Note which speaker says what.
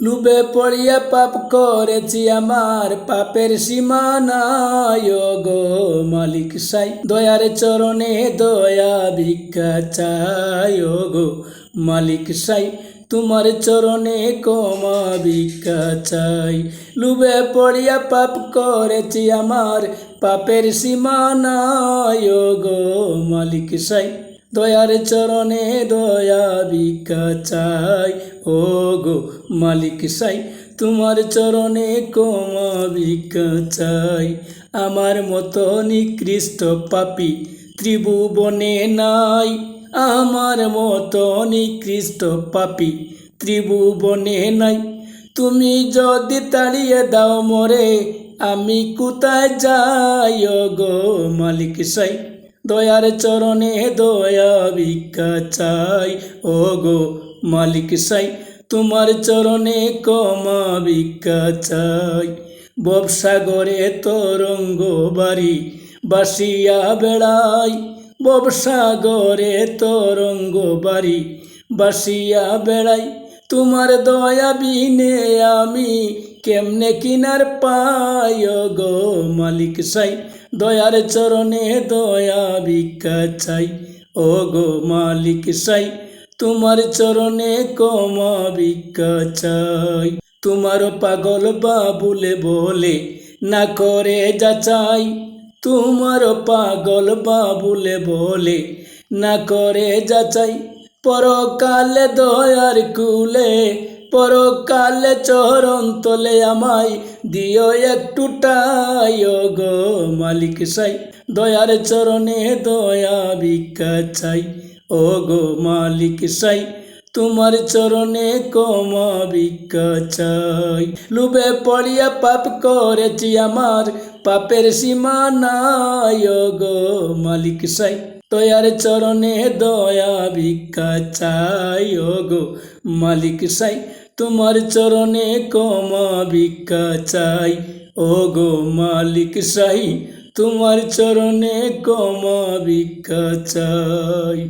Speaker 1: লুবে পড়িয়া পাপ করেছি আমার পাপের সীমানায় গো মালিক সাই। দয়ার চরণে দয়া ভিক্ষা ও গো মালিক সাই। তোমার চরণে কমা ভিক্ষা চাই। লুবে পড়িয়া পাপ করেছি আমার পাপের সীমানায় গো মালিক সাই। দয়ার চরণে দয়া ভিক্ষা চাই ও গো মালিক সাই, তোমার চরণে কমা ভিক্ষা চাই আমার মতো নিকৃষ্ট পাপি ত্রিভুবনে নাই। আমার মতো নিকৃষ্ট পাপি ত্রিভুবনে নাই। তুমি যদি তাড়িয়ে দাও মরে, আমি কোথায় যাই? গো মালিক সাই দয়ার চরণে দয়া ভিক্ষা চাই। ও গো মালিক সাই, তোমার চরণে কমা ভিক্ষা চাই। ববসাগরে তরঙ্গ বাড়ি বাসিয়া বেড়াই। ববসাগরে তরঙ্গ বাড়ি বাসিয়া বেড়াই। তোমার দয়া বিনে আমি কেমনে কিনার ও গো মালিক সাই? দয়ার চরণে দয়া ভিক্ষা চাই। ও গো মালিক সাই, তোমার চরণে কমা ভিক্ষা চাই। তোমার পাগল বাবুলে বলে, না করে যাচাই তোমার পাগল বাবুলে বলে, না করে যাচাই পরকালে দয়ার কুলে পরকালে চরণ তোলে আমায় দিও একটু গো মালিক সাই। দয়ার চরণে দয়া ভিক্ষা চাই ও গো মালিক সাই। তোমার চরণে কমা ভিক্ষা চাই। লুবে পড়িয়া পাপ করেছি আমার, পাপের সীমা নাই গো মালিক সাই। দয়ার চরণে দয়া ভিক্ষা চাই ও গো মালিক সাই। তোমার চরণে কমা ভিক্ষা চাই ও গো মালিক সাই। তোমার চরণে কমা ভিক্ষা চাই।